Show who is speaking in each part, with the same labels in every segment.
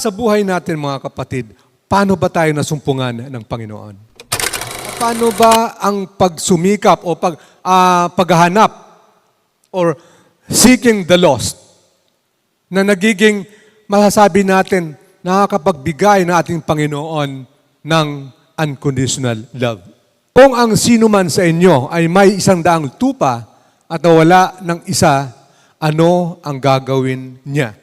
Speaker 1: Sa buhay natin mga kapatid, paano ba tayo nasumpungan ng Panginoon? Paano ba ang pagsumikap o pag, ah, paghahanap or seeking the lost na nagiging masasabi natin nakakapagbigay na ating Panginoon ng unconditional love. Kung ang sino man sa inyo ay may isang daang tupa at nawala ng isa, ano ang gagawin niya?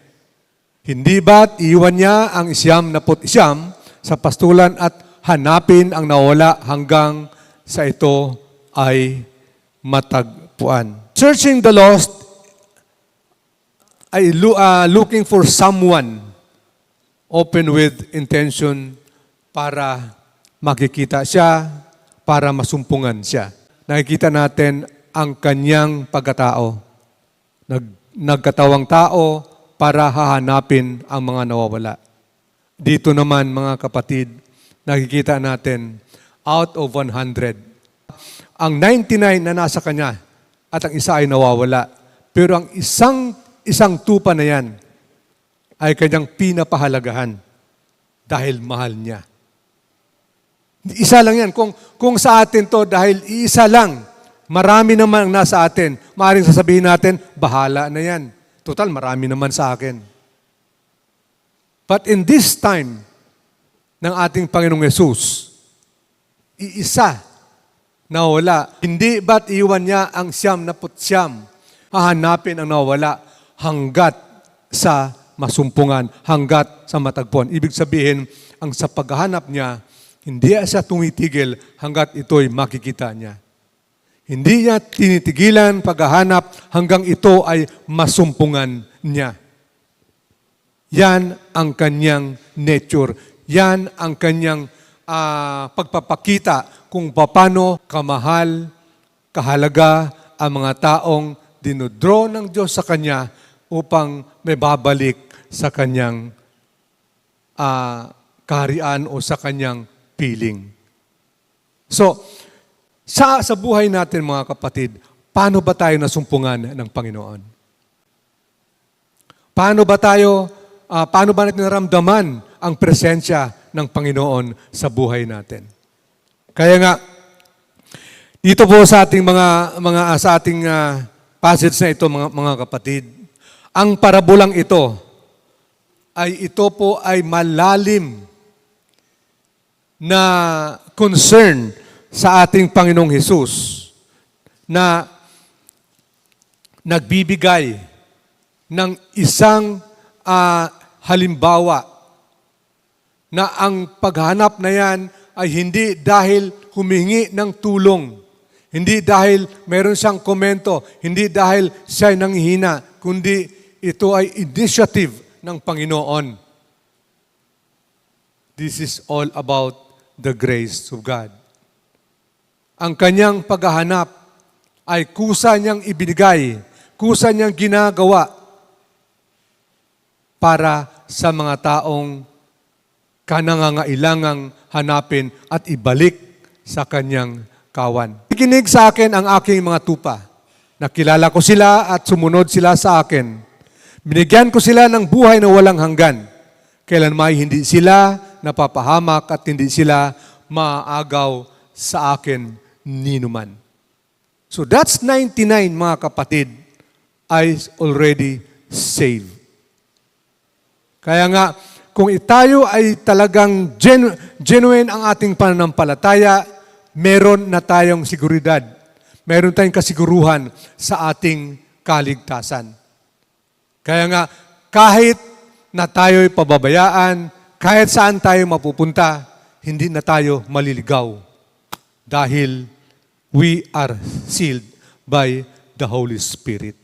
Speaker 1: Hindi ba't iwan niya ang isyam na put isyam sa pastulan at hanapin ang nawala hanggang sa ito ay matagpuan? Searching the lost ay ah, looking for someone open with intention para makikita siya, para masumpungan siya. Nakikita natin ang kanyang pagkatao. Nag, nagkatawang tao para hahanapin ang mga nawawala. Dito naman mga kapatid, nakikita natin out of 100. Ang 99 na nasa kanya at ang isa ay nawawala. Pero ang isang isang tupa na yan ay kanyang pinapahalagahan dahil mahal niya. Isa lang yan. Kung, kung sa atin to dahil isa lang, marami naman ang nasa atin, maaaring sasabihin natin, bahala na yan. Total, marami naman sa akin. But in this time ng ating Panginoong Yesus, iisa na wala. Hindi ba't iwan niya ang siyam na putsyam? Hahanapin ang nawala hanggat sa masumpungan, hanggat sa matagpuan. Ibig sabihin, ang sa paghahanap niya, hindi siya tumitigil hanggat ito'y makikita niya. Hindi niya tinitigilan paghahanap hanggang ito ay masumpungan niya. Yan ang kanyang nature. Yan ang kanyang ah, pagpapakita kung paano kamahal, kahalaga ang mga taong dinodro ng Diyos sa Kanya upang may babalik sa Kanyang ah, kaharian o sa Kanyang piling. So, sa, sa buhay natin mga kapatid, paano ba tayo nasumpungan ng Panginoon? Paano ba tayo, ah, paano ba natin naramdaman ang presensya ng Panginoon sa buhay natin? Kaya nga, dito po sa ating mga, mga ah, sa ating ah, passage na ito mga, mga kapatid, ang parabolang ito ay ito po ay malalim na concern sa ating Panginoong Hesus na nagbibigay ng isang ah, halimbawa na ang paghanap na yan ay hindi dahil humingi ng tulong, hindi dahil meron siyang komento, hindi dahil siya nanghihina, kundi ito ay initiative ng Panginoon. This is all about the grace of God. Ang kanyang paghahanap ay kusa niyang ibinigay, kusa niyang ginagawa para sa mga taong kanangangailangang hanapin at ibalik sa kanyang kawan. Ikinig sa akin ang aking mga tupa. Nakilala ko sila at sumunod sila sa akin. Binigyan ko sila ng buhay na walang hanggan. Kailan may hindi sila napapahamak at hindi sila maagaw sa akin ninuman. So that's 99 mga kapatid is already saved. Kaya nga, kung tayo ay talagang genu- genuine ang ating pananampalataya, meron na tayong seguridad. Meron tayong kasiguruhan sa ating kaligtasan. Kaya nga, kahit na tayo'y pababayaan, kahit saan tayo mapupunta, hindi na tayo maliligaw. Dahil we are sealed by the Holy Spirit.